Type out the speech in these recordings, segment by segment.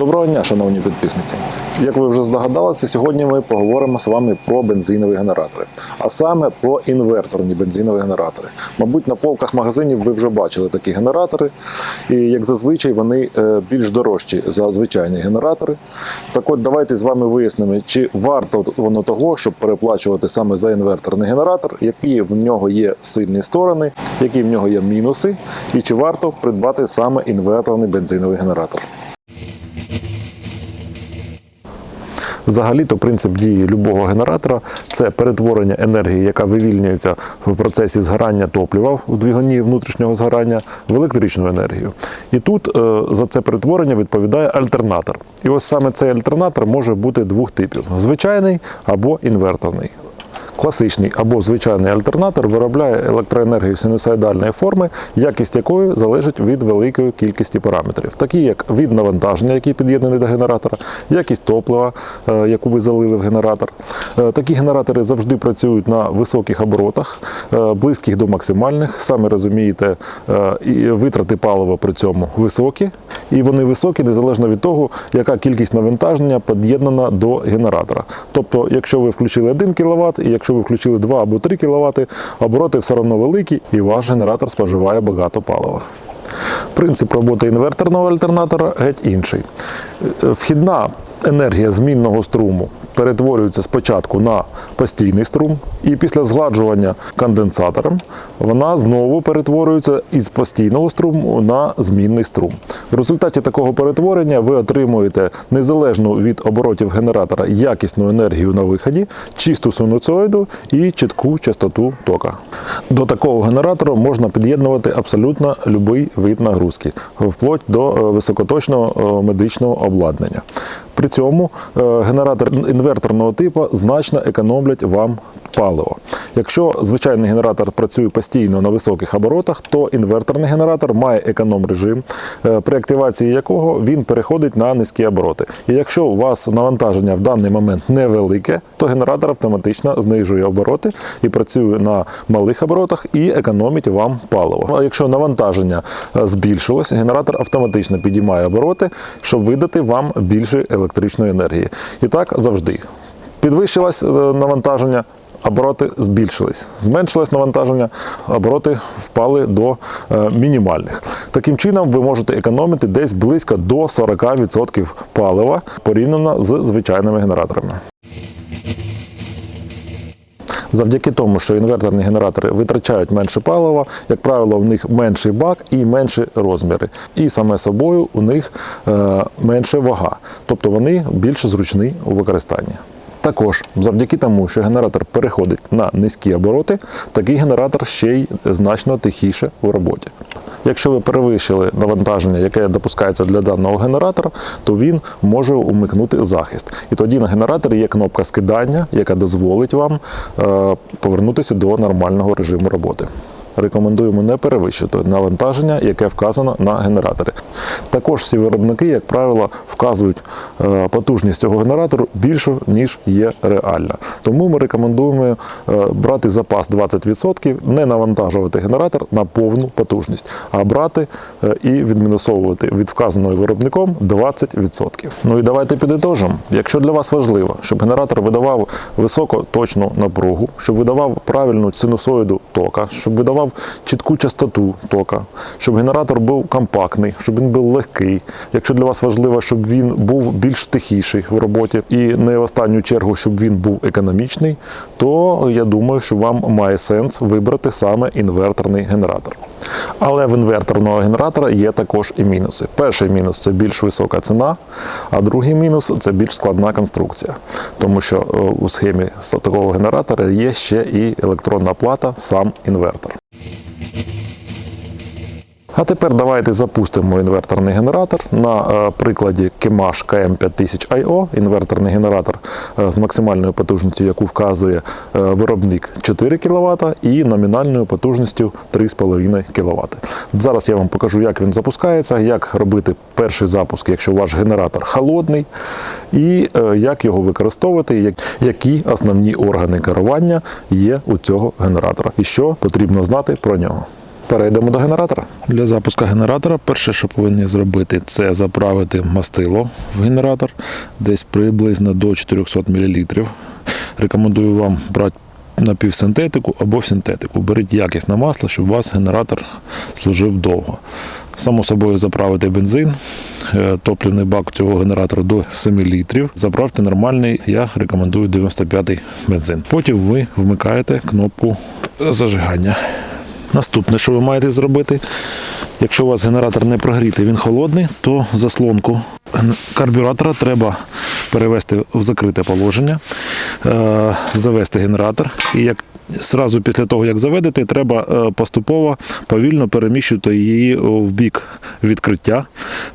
Доброго дня, шановні підписники. Як ви вже здогадалися, сьогодні ми поговоримо з вами про бензинові генератори, а саме про інверторні бензинові генератори. Мабуть, на полках магазинів ви вже бачили такі генератори, і як зазвичай вони е, більш дорожчі за звичайні генератори. Так от давайте з вами вияснимо, чи варто воно того, щоб переплачувати саме за інверторний генератор, які в нього є сильні сторони, які в нього є мінуси, і чи варто придбати саме інверторний бензиновий генератор. Взагалі-то принцип дії любого генератора це перетворення енергії, яка вивільнюється в процесі згорання топлива у двигуні внутрішнього згорання, в електричну енергію. І тут е, за це перетворення відповідає альтернатор. І ось саме цей альтернатор може бути двох типів: звичайний або інверторний. Класичний або звичайний альтернатор виробляє електроенергію синусоїдальної форми, якість якої залежить від великої кількості параметрів, такі як від навантаження, який під'єднаний до генератора, якість топлива, е, яку ви залили в генератор. Е, Такі генератори завжди працюють на високих оборотах, е, близьких до максимальних. Самі розумієте, витрати палива при цьому високі, і вони високі незалежно від того, яка кількість навантаження під'єднана до генератора. Тобто, якщо ви включили 1 кВт, і якщо ви включили 2 або 3 кВт, обороти все одно великі, і ваш генератор споживає багато палива. Принцип роботи інверторного альтернатора геть інший. Е, Вхідна енергія змінного струму перетворюється спочатку на постійний струм, і після згладжування конденсатором вона знову перетворюється із постійного струму на змінний струм. В результаті такого перетворення ви отримуєте незалежну від оборотів генератора якісну енергію на виході, чисту синусоїду і чітку частоту тока. До такого генератора можна під'єднувати абсолютно будь-який вид нагрузки, вплоть до е, високоточного е, медичного обладнання. При цьому е, генератор інверторного типу значно економлять вам паливо. Якщо звичайний генератор працює постійно на високих оборотах, то інверторний генератор має економ режим, е, при активації якого він переходить на низькі обороти. І якщо у вас навантаження в даний момент невелике, то генератор автоматично знижує обороти і працює на малих оборотах і економить вам паливо. А якщо навантаження е, збільшилось, генератор автоматично підіймає обороти, щоб видати вам більше електричної енергії. І так завжди. Підвищилось е, навантаження, обороти збільшились. Зменшилось навантаження, обороти впали до е, мінімальних. Таким чином, ви можете економити десь близько до 40% палива порівняно з звичайними генераторами. Завдяки тому, що інверторні генератори витрачають менше палива, як правило, в них менший бак і менші розміри. І саме собою у них е, менше вага, тобто вони більш зручні у використанні. Також завдяки тому, що генератор переходить на низькі обороти, такий генератор ще й значно тихіше в роботі. Якщо ви перевищили навантаження, яке допускається для даного генератора, то він може умикнути захист. І тоді на генераторі є кнопка скидання, яка дозволить вам е, повернутися до нормального режиму роботи. Рекомендуємо не перевищити навантаження, яке вказано на генераторі. Також всі виробники, як правило, вказують е, потужність цього генератору більшу, ніж є реальна. Тому ми рекомендуємо е, брати запас 20%, не навантажувати генератор на повну потужність, а брати е, і відмінусовувати від вказаного виробником 20%. Ну і давайте підітожимо. Якщо для вас важливо, щоб генератор видавав високоточну напругу, щоб видавав правильну синусоїду тока, щоб видавав чітку частоту тока, щоб генератор був компактний, щоб він був легкий. Якщо для вас важливо, щоб він був більш тихіший в роботі і не в останню чергу, щоб він був економічний, то я думаю, що вам має сенс вибрати саме інверторний генератор. Але в інверторного генератора є також і мінуси. Перший мінус це більш висока ціна, а другий мінус це більш складна конструкція, тому що е, у схемі такого генератора є ще і електронна плата, сам інвертор. А тепер давайте запустимо інверторний генератор на е, прикладі Kemash KM5000IO, інверторний генератор е, з максимальною потужністю, яку вказує е, виробник 4 кВт і номінальною потужністю 3,5 кВт. Зараз я вам покажу, як він запускається, як робити перший запуск, якщо ваш генератор холодний, і як його використовувати, які основні органи керування є у цього генератора, і що потрібно знати про нього. Перейдемо до генератора. Для запуску генератора перше, що повинні зробити, це заправити мастило в генератор десь приблизно до 400 мл. Рекомендую вам брати напівсинтетику або синтетику. Беріть якісне масло, щоб у вас генератор служив довго. Само собою заправити бензин, е, топливний бак цього генератора до 7 літрів. Заправте нормальний, я рекомендую 95-й бензин. Потім ви вмикаєте кнопку зажигання. Наступне, що ви маєте зробити, якщо у вас генератор не прогрітий, він холодний, то заслонку карбюратора треба перевести в закрите положення, е, завести генератор. І як Зразу після того, як заведете, треба е, поступово повільно переміщувати її в бік відкриття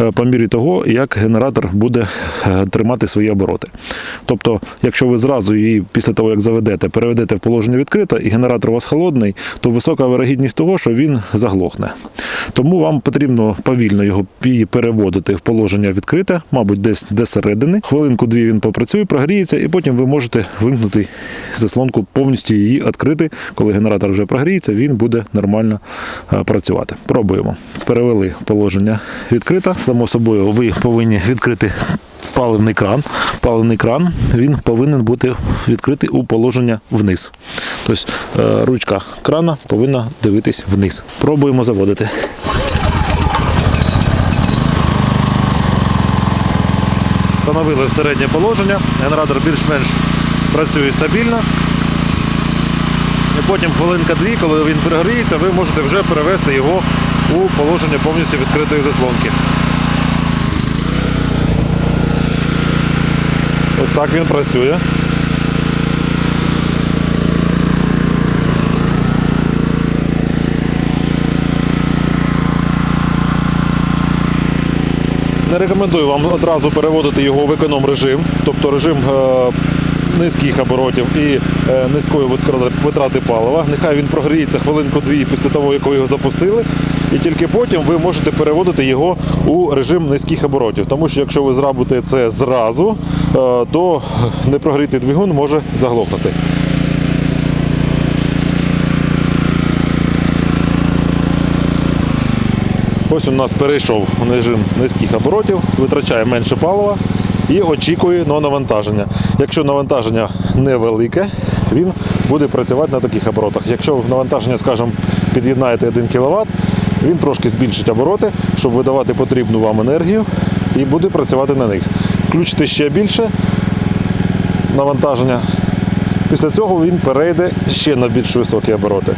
е, по мірі того, як генератор буде е, тримати свої обороти. Тобто, якщо ви зразу її після того, як заведете, переведете в положення відкрите, і генератор у вас холодний, то висока вирогідність того, що він заглохне. Тому вам потрібно повільно його її переводити в положення відкрите, мабуть, десь до середини. Хвилинку-дві він попрацює, прогріється, і потім ви можете вимкнути заслонку, повністю її відкрити. Коли генератор вже прогріється, він буде нормально е, працювати. Пробуємо. Перевели положення відкрите. Само собою, ви повинні відкрити. Паливний кран. Паливний кран він повинен бути відкритий у положення вниз. Тобто е, ручка крана повинна дивитись вниз. Пробуємо заводити. Встановили в середнє положення. Генератор більш-менш працює стабільно. Потім хвилинка-дві, коли він перегріється, ви можете вже перевести його у положення повністю відкритої заслонки. Ось так він працює. Не рекомендую вам одразу переводити його в економ режим, тобто режим е, низьких оборотів і е, низької витрати палива. Нехай він прогріється хвилинку-дві після того, як його запустили. І тільки потім ви можете переводити його у режим низьких оборотів. Тому що якщо ви зробите це зразу, е, то непрогрітий двигун може заглохнути. Ось у нас перейшов режим низьких оборотів, витрачає менше палива і очікує на навантаження. Якщо навантаження невелике, він буде працювати на таких оборотах. Якщо навантаження, скажімо, під'єднаєте 1 кВт, він трошки збільшить обороти, щоб видавати потрібну вам енергію і буде працювати на них. Включите ще більше навантаження. Після цього він перейде ще на більш високі обороти.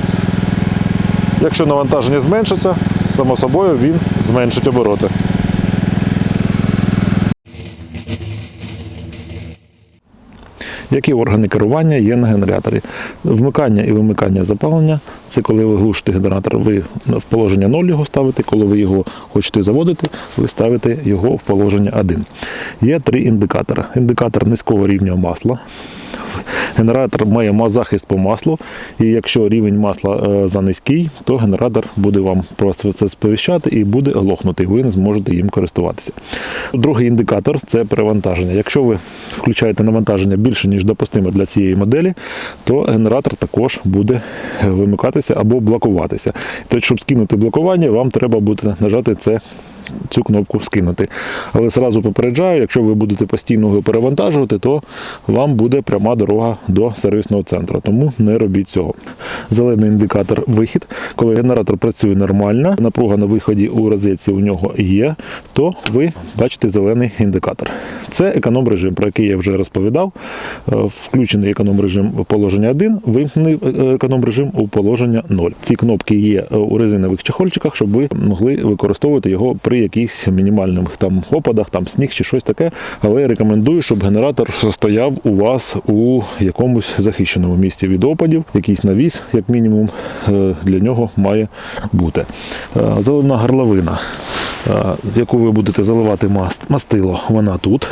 Якщо навантаження зменшиться, само собою він зменшить обороти. Які органи керування є на генераторі? Вмикання і вимикання запалення це коли ви глушите генератор, ви в положення 0 його ставите. Коли ви його хочете заводити, ви ставите його в положення 1. Є три індикатори. Індикатор низького рівня масла. Генератор має захист по маслу, і якщо рівень масла е, занизький, то генератор буде вам просто це сповіщати і буде глохнути, ви не зможете їм користуватися. Другий індикатор це перевантаження. Якщо ви включаєте навантаження більше, ніж допустимо для цієї моделі, то генератор також буде е, або блокуватися. Тобто, щоб скинути блокування, вам треба буде нажати це цю кнопку скинути. Але зразу попереджаю, якщо ви будете постійно його перевантажувати, то вам буде пряма дорога до сервісного центру. Тому не робіть цього. Зелений індикатор вихід. Коли генератор працює нормально, напруга на виході у розетці у нього є, то ви бачите зелений індикатор. Це економ режим, про який я вже розповідав. Е, Включений економ режим положення 1, вимкнений е, економ режим у положення 0. Ці кнопки є е, у резинових чехольчиках, щоб ви могли використовувати його при якихось мінімальних там опадах, там сніг чи щось таке. Але я рекомендую, щоб генератор стояв у вас у якомусь захищеному місці від опадів, якийсь навіс, як мінімум, е, для нього має бути. Е, Зелена горловина, в яку ви будете заливати мастило, вона тут.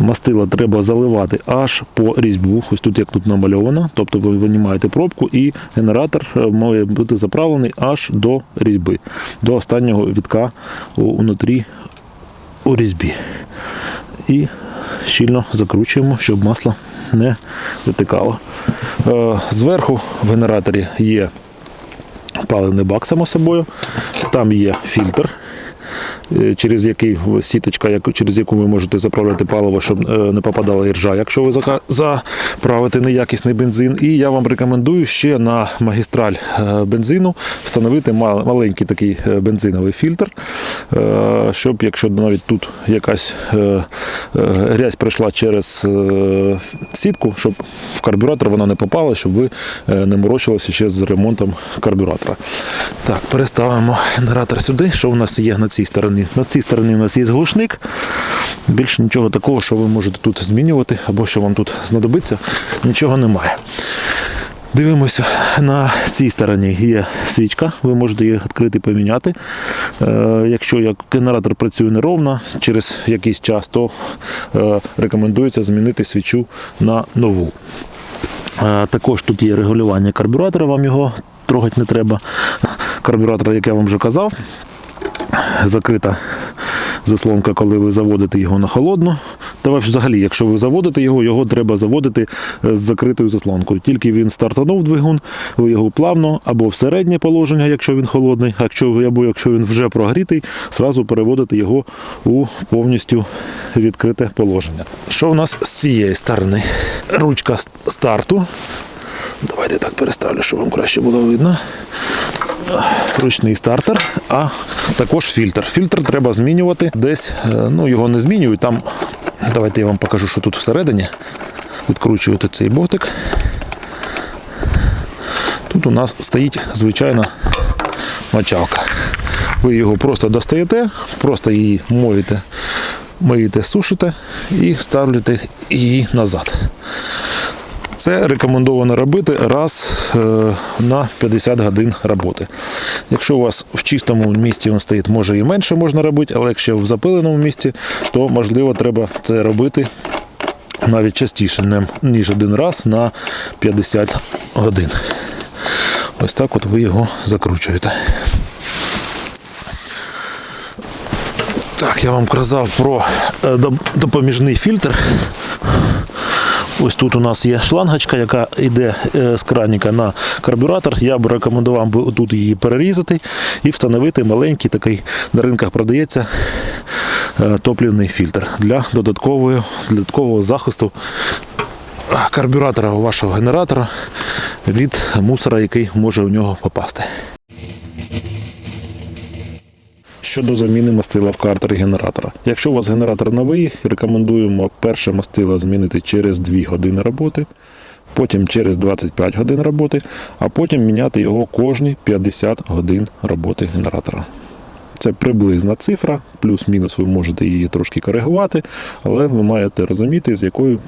Мастила треба заливати аж по різьбу. Ось тут як тут намальовано. Тобто ви винімаєте пробку і генератор е, має бути заправлений аж до різьби, до останнього вітка внутрі у різьбі. І щільно закручуємо, щоб масло не витикало. Е, Зверху в генераторі є паливний бак, само собою. Там є фільтр, через який сіточка, через яку ви можете заправляти паливо, щоб е, не попадала іржа, якщо ви заправите неякісний бензин. І я вам рекомендую ще на магістраль е, бензину встановити маленький такий е, бензиновий фільтр, е, щоб якщо навіть тут якась е, е, грязь пройшла через е, сітку, щоб в карбюратор вона не попала, щоб ви е, не морочилися ще з ремонтом карбюратора. Так, переставимо генератор сюди. Що у нас є на цій стороні? На цій стороні у нас є глушник. Більше нічого такого, що ви можете тут змінювати або що вам тут знадобиться, нічого немає. Дивимося, на цій стороні є свічка, ви можете її відкрити і поміняти. Е, якщо як генератор працює неровно через якийсь час, то е, рекомендується змінити свічу на нову. Е, Також тут є регулювання карбюратора, вам його трогати не треба. Карбюратор, як я вам вже казав, закрита заслонка, коли ви заводите його на холодну. Та взагалі, якщо ви заводите його, його треба заводити е, з закритою заслонкою. Тільки він стартанув двигун, ви його плавно або в середнє положення, якщо він холодний, або якщо він вже прогрітий, зразу переводите його у повністю відкрите положення. Що в нас з цієї сторони? Ручка старту. Давайте так переставлю, щоб вам краще було видно ручний стартер, а також фільтр. Фільтр треба змінювати десь, е, ну його не змінюють. Там давайте я вам покажу, що тут всередині. Відкручуєте цей ботик. Тут у нас стоїть звичайна мочалка. Ви його просто достаєте, просто її моєте, моїте, сушите і ставите її назад. Це рекомендовано робити раз е, на 50 годин роботи. Якщо у вас в чистому місці він стоїть, може і менше можна робити, але якщо в запиленому місці, то можливо треба це робити навіть частіше, ніж один раз на 50 годин. Ось так от ви його закручуєте. Так, я вам казав про е, допоміжний фільтр. Ось тут у нас є шлангочка, яка йде е, з краніка на карбюратор. Я б рекомендував би тут її перерізати і встановити маленький такий на ринках продається е, топлівний фільтр для додаткового, додаткового захисту карбюратора вашого генератора від мусора, який може у нього попасти. Щодо заміни мастила в картері генератора. Якщо у вас генератор новий, рекомендуємо перше мастило змінити через 2 години роботи, потім через 25 годин роботи, а потім міняти його кожні 50 годин роботи генератора. Це приблизна цифра, плюс-мінус ви можете її трошки коригувати, але ви маєте розуміти, з якою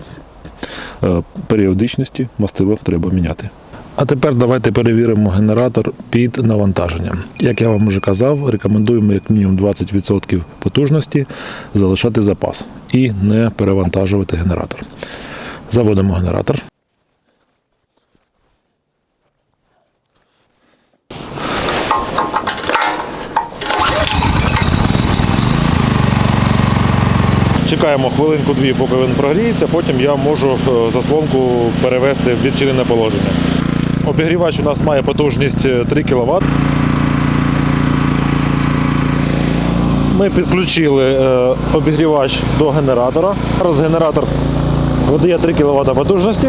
е, періодичності мастило треба міняти. А тепер давайте перевіримо генератор під навантаженням. Як я вам вже казав, рекомендуємо як мінімум 20% потужності залишати запас і не перевантажувати генератор. Заводимо генератор. Чекаємо хвилинку-дві, поки він прогріється, потім я можу е, заслонку перевести в відчинене положення. Обігрівач у нас має потужність е, 3 кВт. Ми підключили е, обігрівач до генератора. Зараз генератор видає 3 кВт потужності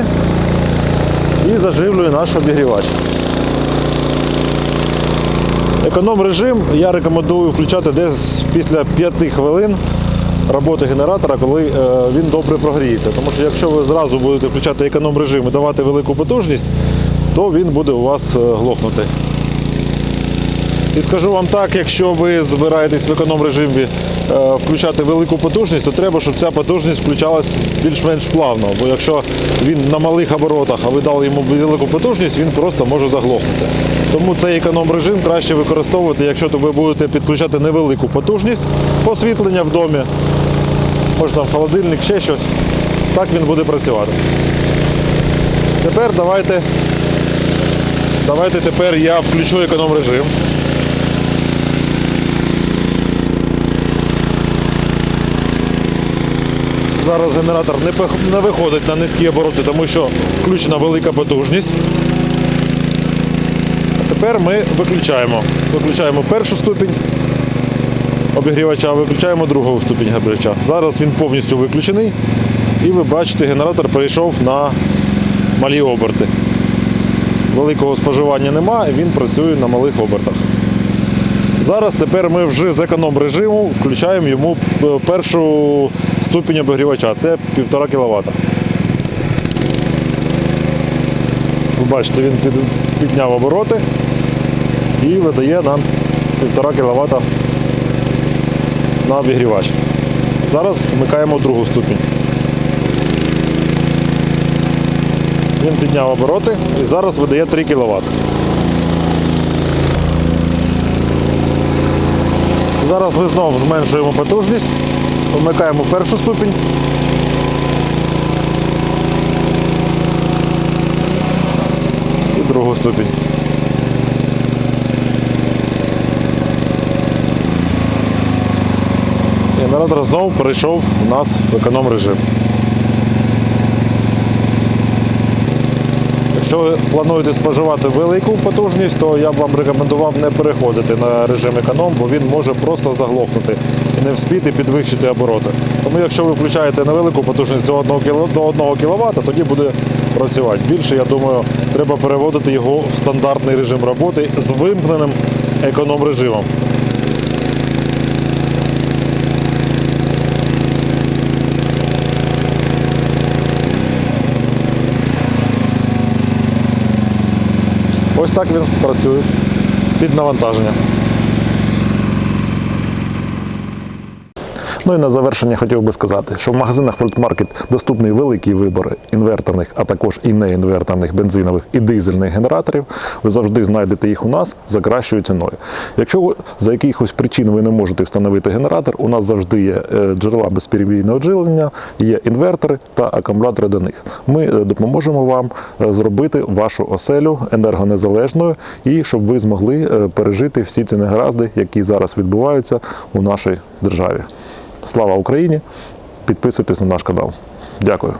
і заживлює наш обігрівач. Економ режим я рекомендую включати десь після 5 хвилин роботи генератора, коли е, він добре прогріється. Тому що якщо ви зразу будете включати економ режим і давати велику потужність, то він буде у вас е, глохнути. І скажу вам так, якщо ви збираєтесь в економ режимі е, включати велику потужність, то треба, щоб ця потужність включалась більш-менш плавно. Бо якщо він на малих оборотах, а ви дали йому велику потужність, він просто може заглохнути. Тому цей економ режим краще використовувати, якщо ви будете підключати невелику потужність освітлення в домі, може там холодильник, ще щось. Так він буде працювати. Тепер давайте, давайте тепер я включу економ режим. Зараз генератор не, виходить на низькі обороти, тому що включена велика потужність. А Тепер ми виключаємо. Виключаємо першу ступінь обігрівача, виключаємо другу ступінь обігрівача. Зараз він повністю виключений. І ви бачите, генератор перейшов на малі оберти. Великого споживання немає, він працює на малих обертах. Зараз тепер ми вже з економ режиму включаємо йому першу ступінь обігрівача. Це 1,5 кВт. Ви бачите, він підняв обороти і видає нам 1,5 кВт на обігрівач. Зараз вмикаємо другу ступінь. Він підняв обороти і зараз видає 3 кВт. Зараз ми знову зменшуємо потужність, вмикаємо першу ступінь. І другу ступінь. Генератор знову перейшов у нас в економ режим. Якщо плануєте споживати велику потужність, то я б вам рекомендував не переходити на режим економ, бо він може просто заглохнути і не вспіти підвищити обороти. Тому якщо ви включаєте на велику потужність до 1 до 1 кВт, тоді буде працювати. Більше, я думаю, треба переводити його в стандартний режим роботи з вимкненим економ режимом. Ось так він працює під навантаження. Ну і на завершення хотів би сказати, що в магазинах Market доступний великий вибір інверторних, а також і неінверторних бензинових і дизельних генераторів. Ви завжди знайдете їх у нас за кращою ціною. Якщо за якихось причин ви не можете встановити генератор, у нас завжди є е, джерела безперебійного живлення, є інвертори та акумулятори до них. Ми е, допоможемо вам е, зробити вашу оселю енергонезалежною і щоб ви змогли пережити всі ці негаразди, які зараз відбуваються у нашій державі. Слава Україні! Підписуйтесь на наш канал. Дякую.